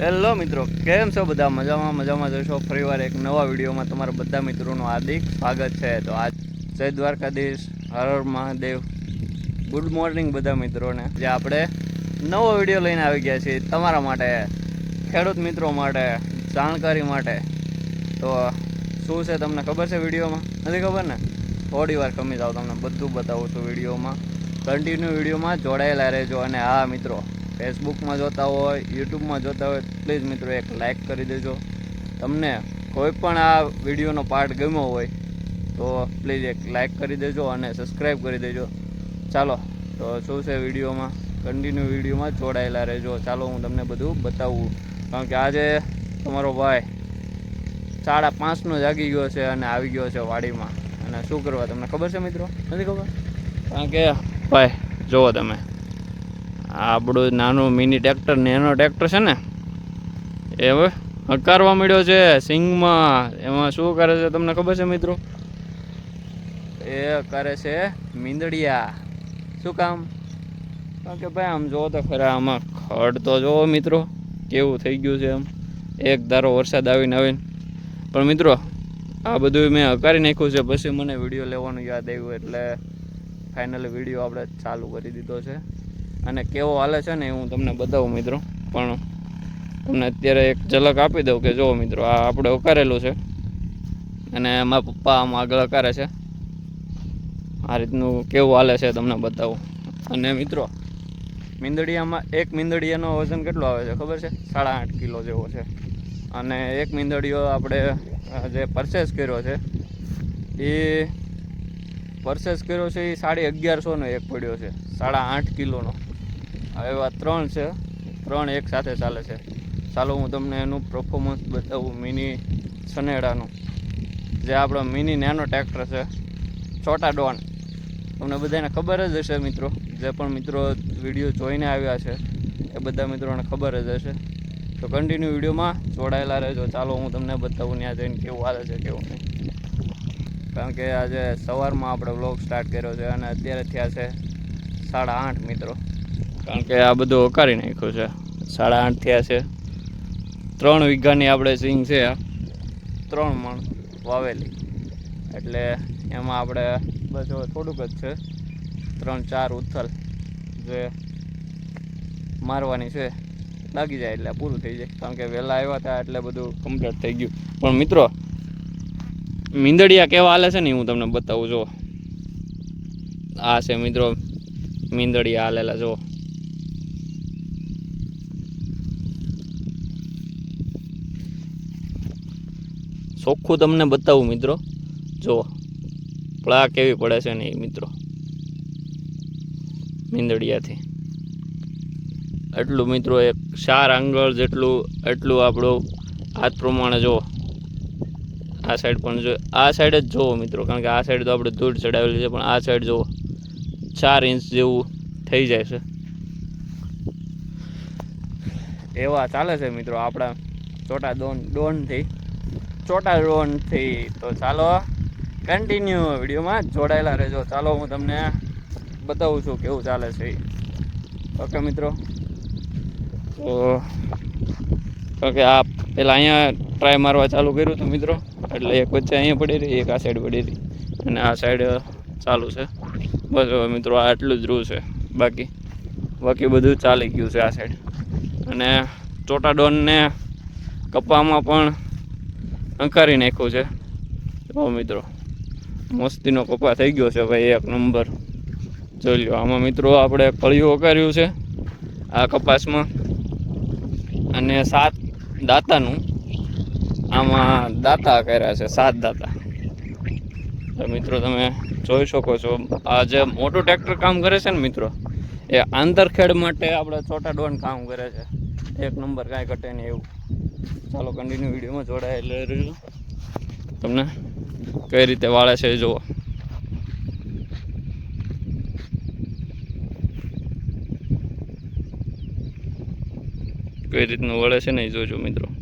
Hello મિત્રો, કેમ છો બધા? મજામાં મજામાં જોશો ફરીવાર એક નવા વિડીયોમાં તમારા બધા મિત્રોનું હાર્દિક સ્વાગત છે. તો આજ જય દ્વારકાધીશ, હર હર મહાદેવ. ગુડ મોર્નિંગ બધા મિત્રોને. જે આપણે નવો વીડિયો લઈને આવી ગયા છીએ તમારા માટે, ખેડૂત મિત્રો માટે, જાણકારી માટે. તો શું છે તમને ખબર છે વિડીયોમાં? નથી ખબર ને? થોડી વાર કમી જાઓ તમને બધું બતાવું છું વિડીયોમાં. કન્ટિન્યુ વિડીયોમાં જોડાયેલા રહેજો. અને હા મિત્રો ફેસબુકમાં જોતા હોય, યુટ્યુબમાં જોતા હોય પ્લીઝ મિત્રો એક લાઇક કરી દેજો. તમને કોઈ પણ આ વિડીયોનો પાર્ટ ગમ્યો હોય, તો પ્લીઝ એક લાઇક કરી દેજો અને સબસ્ક્રાઈબ કરી દેજો. ચાલો, તો શું છે વિડીયોમાં? કન્ટિન્યુ વિડીયોમાં જોડાયેલા રહેજો. ચાલો, હું તમને બધું બતાવું. કારણ કે આજે તમારો ભાઈ સાડા પાંચનો જાગી ગયો છે અને આવી ગયો છે વાડીમાં. અને શું કરવા, તમને ખબર છે મિત્રો? નથી ખબર? કારણ કે, ભાઈ, જુઓ તમે. આપણું નાનું મિની ટ્રેક્ટર ને એનો ટ્રેક્ટર છે ને, એ હવે હકારવા મળ્યો છે સિંગમાં. એમાં શું કરે છે તમને ખબર છે મિત્રો? એ કરે છે મીંદડિયા. શું કામ? કારણ કે ભાઈ, આમ જોવો તો ખરા, આમાં ખડ તો જોવો મિત્રો, કેવું થઈ ગયું છે એમ એક ધારો વરસાદ આવીને આવીને. પણ મિત્રો, આ બધું મેં હકારી નાખ્યું છે. પછી મને વીડિયો લેવાનું યાદ આવ્યું, એટલે ફાઇનલી વીડિયો આપણે ચાલુ કરી દીધો છે. અને કેવો હાલે છે ને એ હું તમને બતાવું મિત્રો. પણ તમને અત્યારે એક ઝલક આપી દઉં કે જુઓ મિત્રો, આ આપણે ઉકારેલું છે. અને મારા પપ્પા આમ આગળ અકારે છે. આ રીતનું કેવું હાલે છે તમને બતાવું. અને મિત્રો, મીંદડિયામાં એક મીંદડિયાનો વજન કેટલો આવે છે ખબર છે? સાડા આઠ કિલો જેવો છે. અને એક મીંદડિયો આપણે જે પરચેસ કર્યો છે, એ પરચેસ કર્યો છે એ સાડી અગિયારસોનો એક પડ્યો છે. સાડા આઠ કિલોનો. હવે એવા ત્રણ છે. ત્રણ એક સાથે ચાલે છે. ચાલો હું તમને એનું પરફોર્મન્સ બતાવું મિની સનેડાનું. જે આપણો મિની નેનો ટ્રેક્ટર છે. છોટા ડોન. તમને બધાને ખબર જ હશે મિત્રો, જે પણ મિત્રો વીડિયો જોઈને આવ્યા છે, એ બધા મિત્રોને ખબર જ હશે. તો કન્ટિન્યુ વિડીયોમાં જોડાયેલા રહેજો. ચાલો હું તમને બતાવું ત્યાં જઈને કેવું હાલે છે, કેવું નહીં. કારણ કે આજે સવારમાં આપણે વ્લોગ સ્ટાર્ટ કર્યો છે અને અત્યારે થયા છે સાડા આઠ મિત્રો. કારણ કે આ બધું હકારી નાખ્યું છે. સાડા આઠ થયા છે. ત્રણ વીઘાની આપણે સિંગ છે ત્રણ મણ વાવેલી. એટલે એમાં આપણે બસ હવે થોડુંક જ છે. ત્રણ ચાર ઉથલ જે મારવાની છે. લાગી જાય એટલે પૂરું થઈ જાય. કારણ કે વહેલા આવ્યા હતા એટલે બધું કમ્પ્લીટ થઈ ગયું. પણ મિત્રો, મીંદડિયા કેવા હાલે છે ને હું તમને બતાવું જો આ છે મિત્રો, મીંદડિયા હાલેલા જો ચોખ્ખું તમને બતાવું મિત્રો. જો પળા કેવી પડે છે ને મિત્રો. મીંદડિયાથી. એટલું મિત્રો એક ચાર આંગળ જેટલું એટલું આપણું હાથ પ્રમાણે જો આ સાઈડ પણ જો, આ સાઈડ જ જોવો મિત્રો, કારણ કે આ સાઈડ તો આપણે ધૂળ ચડાવેલી છે, પણ આ સાઈડ જોવો ચાર ઇંચ જેવું થઈ જાય છે. એવા ચાલે છે મિત્રો આપણા ચોટા ડોન, ડોનથી. ચોટા ડોનથી તો ચાલો કન્ટિન્યુ વિડીયોમાં જોડાયેલા રહેજો. ચાલો, હું તમને બતાવું છું કેવું ચાલે છે. ઓકે, મિત્રો? તો, ઓકે, આ પેલા અહીંયા ટ્રાય મારવા ચાલુ કર્યું હતું, મિત્રો. એટલે એક વચ્ચે અહીંયા પડી રહી, એક આ સાઈડ પડી રહી. અને આ સાઈડ ચાલુ છે. બસ હવે, મિત્રો, આ આટલું જ રૂ છે. બાકી બાકી બધું ચાલી ગયું છે આ સાઈડ અને ચોટાડોનને કપામાં પણ અંકારી નાખ્યું છે. જો મિત્રો, મસ્તીનો કપા થઈ ગયો છે ભાઈ, એક નંબર. જોઈ લો આમાં મિત્રો આપણે કળિયું કર્યું છે આ કપાસમાં. અને સાત દાતાનું આમાં દાતા કર્યા છે, સાત દાતા. મિત્રો તમે જોઈ શકો છો, આ જે મોટું ટ્રેક્ટર કામ કરે છે ને મિત્રો, એ આંતરખેડ માટે આપણે છોટા ડોન કામ કરે છે. એક નંબર કાંઈ ઘટે નહીં એવું. ચાલો કન્ટિન્યુ વિડીયોમાં જોડાયેલા રહેજો તમને કઈ રીતે વાળે છે એ જુઓ કઈ રીતનું વળે છે ને એ જોજો મિત્રો.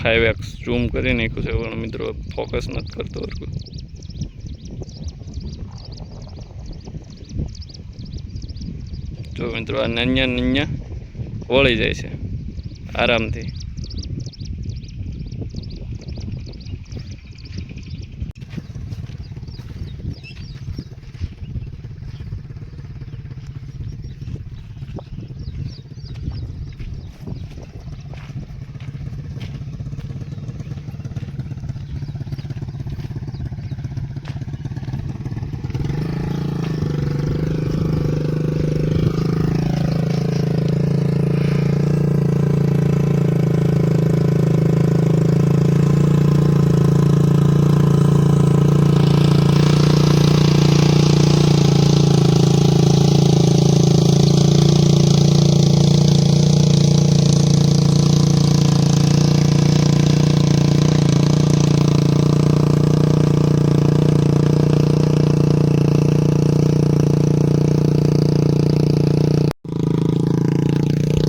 ફાઈવ એક્સ ઝૂમ કરી નાખ્યું છે, પણ મિત્રો ફોકસ નથી કરતો હરખું જો મિત્રો આ નન્યા નન્યા વળી જાય છે, આરામથી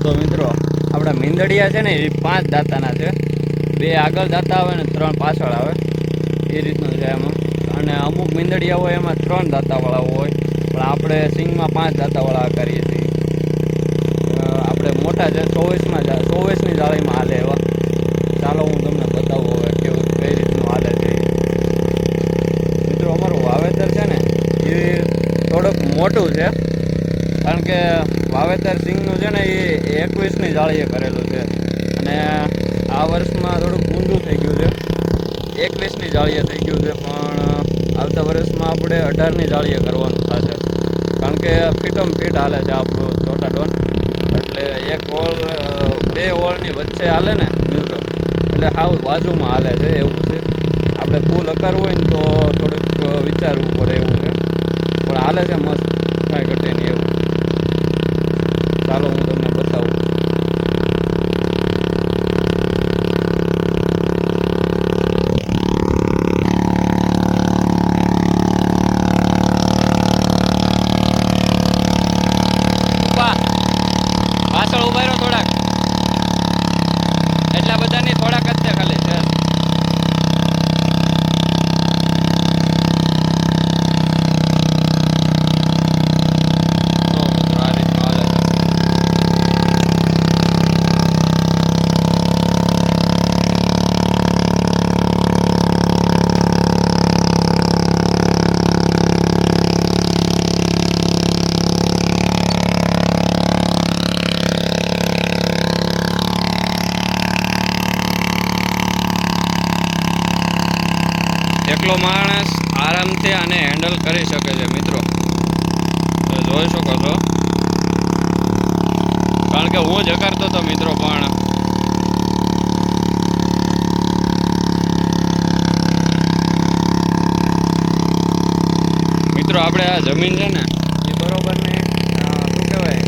તો મિત્રો આપણા છે ને, એ પાંચ દાંતાના છે. બે આગળ દાંતા આવે ને ત્રણ પાછળ આવે. એ રીતનું છે એમાં. અને અમુક મીંદડિયા હોય એમાં ત્રણ દાંતાવાળા હોય. પણ આપણે સિંગમાં પાંચ દાંતાવાળા કરીએ છીએ. આપણે મોટા છે, ચોવીસમાં ચોવીસની જાળીમાં હાલે એવા. ચાલો હું તમને બતાવું હવે કેવું, કઈ રીતનું હાલે છે. મિત્રો, અમારું વાવેતર છે ને, એ થોડુંક મોટું છે. કારણ કે વાવેતર સિંગનું છે ને એ એકવીસની જાળીએ કરેલું છે. અને આ વર્ષમાં થોડુંક ઊંધું થઈ ગયું છે. એકવીસની જાળીએ થઈ ગયું છે, પણ આવતા વર્ષમાં આપણે અઢારની જાળીએ કરવાનું થશે. કારણ કે ફીટમ ફીટ હાલે છે આપણું ચોટા ડોન એટલે એક ઓળ, બે ઓળની વચ્ચે હાલે ને મિત્રો એટલે સાવ બાજુમાં હાલે છે, એવું છે. આપણે ફૂલ અકારવું હોય ને તો થોડુંક વિચારવું પડે એવું છે. પણ હાલે છે મસ્ત, કાંઈ ઘટે નહીં એવું ચાલો હું તમને બતાવું ઊભા. પાછળ ઊભા રહો થોડાક એટલા બધા નહીં થોડાક જ છે ખાલી છે તો મિત્રો આ રીતનું હાલે છે એકલો માણસ આરામથી આને હેન્ડલ કરી શકે છે, મિત્રો. તો જોઈ શકો છો. કારણ કે હું જ કરતો હતો, મિત્રો, પણ મિત્રો, આપણે આ જમીન છે ને એ બરોબર ને અ, શું કહેવાય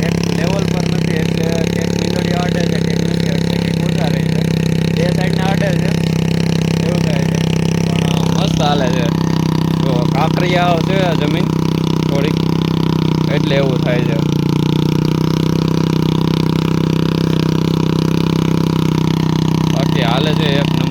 એક લેવલ પર નથી એટલે ક્યાંક મીંદડીઓ અડે છે ક્યાંક નથી અડતી ક્યાંક ઓછા રહે છે બે સાઈડના અડે છે એવું થાય છે પણ મસ્ત હાલે છે જો કાંકરિયા છે આ જમીન. થોડીક. એટલે એવું થાય છે. બાકી હાલે છે એક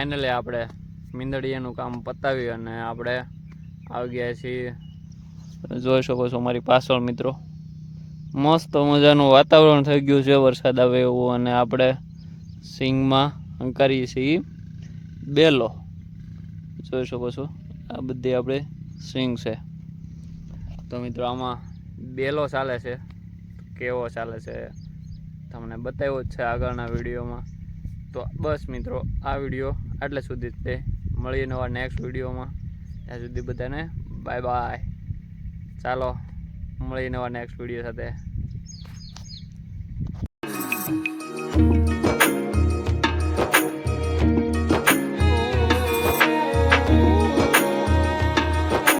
ફાઇનલી આપણે મીંદડીયાનું કામ પતાવી અને આપણે આવી ગયા છીએ. જોઈ શકો છો મારી પાછળ મિત્રો. મસ્ત મજાનું વાતાવરણ થઈ ગયું છે વરસાદ આવે એવું અને આપણે સિંગમાં અંકારીએ છીએ. બેલો. જોઈ શકો છો. આ બધી આપણે સિંગ છે. તો મિત્રો આમાં બેલો ચાલે છે. કેવો ચાલે છે તમને બતાવ્યો જ છે આગળના વિડીયોમાં. તો બસ મિત્રો, આ વીડિયો આટલે સુધી જ તે મળીએ નવા નેક્સ્ટ વિડીયોમાં ત્યાં સુધી બધાને બાય બાય ચાલો, મળીએ નવા નેક્સ્ટ વીડિયો સાથે.